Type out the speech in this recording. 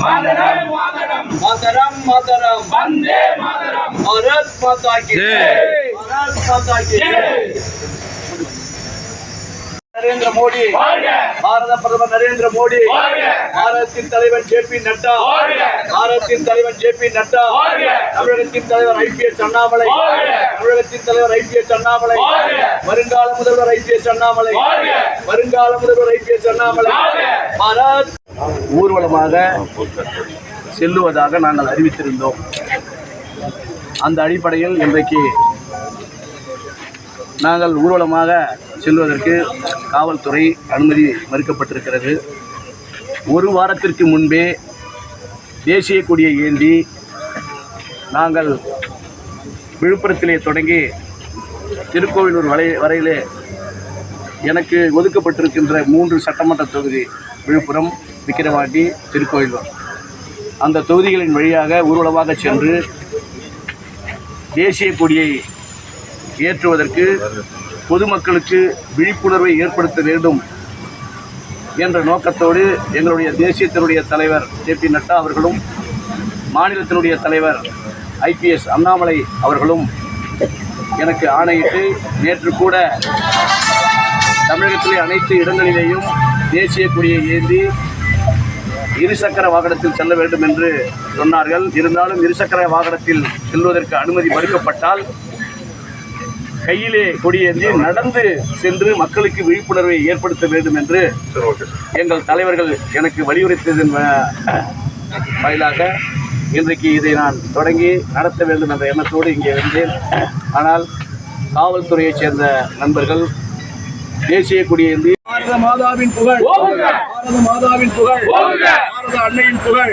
மாதரம் மாதரம். மாதரம் மாதரம். வந்தே மாதரம். பாரத் மாதா கி ஜெய். பாரத் மாதா கி ஜெய். நரேந்திர மோடி. பாரத பிரதமர் நரேந்திர மோடி. பாரதத்தின் தலைவர் ஜே பி நட்டா. பாரதத்தின் தலைவர் ஜே பி நட்டா. தமிழகத்தின் தலைவர் ஐ பி எஸ் அண்ணாமலை. தமிழகத்தின் தலைவர் ஐபிஎஸ் அண்ணாமலை. வாழ்க. வருங்கால முதல்வர் ஐபிஎஸ் அண்ணாமலை. வாழ்க வருங்கால முதல்வர் ஐபிஎஸ் அண்ணாமலை. வாழ்க. பாரத் ஊர்வலமாக செல்லுவதாக நாங்கள் அறிவித்திருந்தோம். அந்த அடிப்படையில் இன்றைக்கு நாங்கள் ஊர்வலமாக செல்வதற்கு காவல்துறை அனுமதி மறுக்கப்பட்டிருக்கிறது. ஒரு வாரத்திற்கு முன்பே தேசிய கொடியை ஏந்தி நாங்கள் விழுப்புரத்திலே தொடங்கி திருக்கோவிலூர் வரை வரையிலே எனக்கு ஒதுக்கப்பட்டிருக்கின்ற மூன்று சட்டமன்ற தொகுதி விழுப்புரம் விக்கிரவாண்டி திருக்கோயிலூர் அந்த தொகுதிகளின் வழியாக ஊர்வலமாக சென்று தேசிய கொடியை ஏற்றுவதற்கு பொதுமக்களுக்கு விழிப்புணர்வை ஏற்படுத்த வேண்டும் என்ற நோக்கத்தோடு எங்களுடைய தேசியத்தினுடைய தலைவர் ஜே பி நட்டா அவர்களும் மாநிலத்தினுடைய தலைவர் ஐபிஎஸ் அண்ணாமலை அவர்களும் எனக்கு ஆணையிட்டு நேற்று கூட தமிழகத்திலே அனைத்து இடங்களிலேயும் தேசிய கொடியை ஏந்தி இருசக்கர வாகனத்தில் செல்ல வேண்டும் என்று சொன்னார்கள். இருந்தாலும் இருசக்கர வாகனத்தில் செல்வதற்கு அனுமதி மறுக்கப்பட்டால் கையிலே கொடியேந்தி நடந்து சென்று மக்களுக்கு விழிப்புணர்வை ஏற்படுத்த வேண்டும் என்று எங்கள் தலைவர்கள் எனக்கு வலியுறுத்தியதன் வாயிலாக இன்றைக்கு இதை நான் தொடங்கி நடத்த வேண்டும் என்ற எண்ணத்தோடு இங்கே வந்தேன். ஆனால் காவல்துறையைச் சேர்ந்த நண்பர்கள் தேசிய கொடியேந்தி பாரத மாதாவின் புகழ். பாரத மாதாவின் புகழ். பாரத அன்னையின் புகழ்.